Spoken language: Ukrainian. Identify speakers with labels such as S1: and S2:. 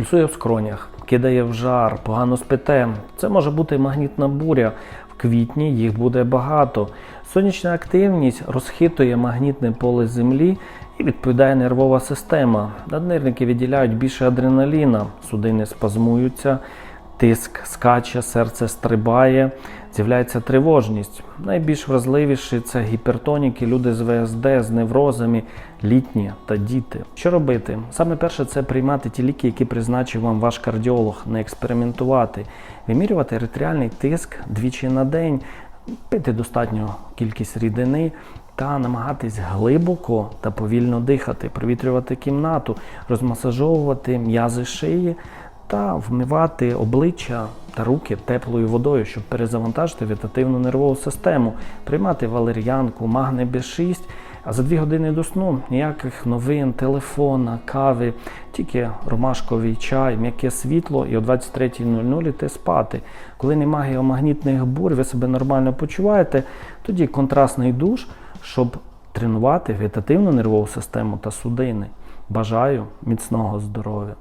S1: Пульсує в скронях, кидає в жар, погано спите. Це може бути магнітна буря. В квітні їх буде багато. Сонячна активність розхитує магнітне поле землі і відповідає нервова система. Наднирники виділяють більше адреналіна, судини спазмуються, тиск скаче, серце стрибає, з'являється тривожність. Найбільш вразливіші це гіпертоніки, люди з ВСД, з неврозами, літні та діти. Що робити? Саме перше це приймати ті ліки, які призначив вам ваш кардіолог, не експериментувати, вимірювати артеріальний тиск двічі на день, пити достатню кількість рідини. Та намагатись глибоко та повільно дихати, провітрювати кімнату, розмасажовувати м'язи шиї та вмивати обличчя та руки теплою водою, щоб перезавантажити вегетативну нервову систему, приймати валер'янку, магне Б6, а за дві години до сну ніяких новин, телефона, кави, тільки ромашковий чай, м'яке світло і о 23.00 йти спати. Коли немає геомагнітних бурь, ви себе нормально почуваєте, тоді контрастний душ, щоб тренувати вегетативну нервову систему та судини. Бажаю міцного здоров'я!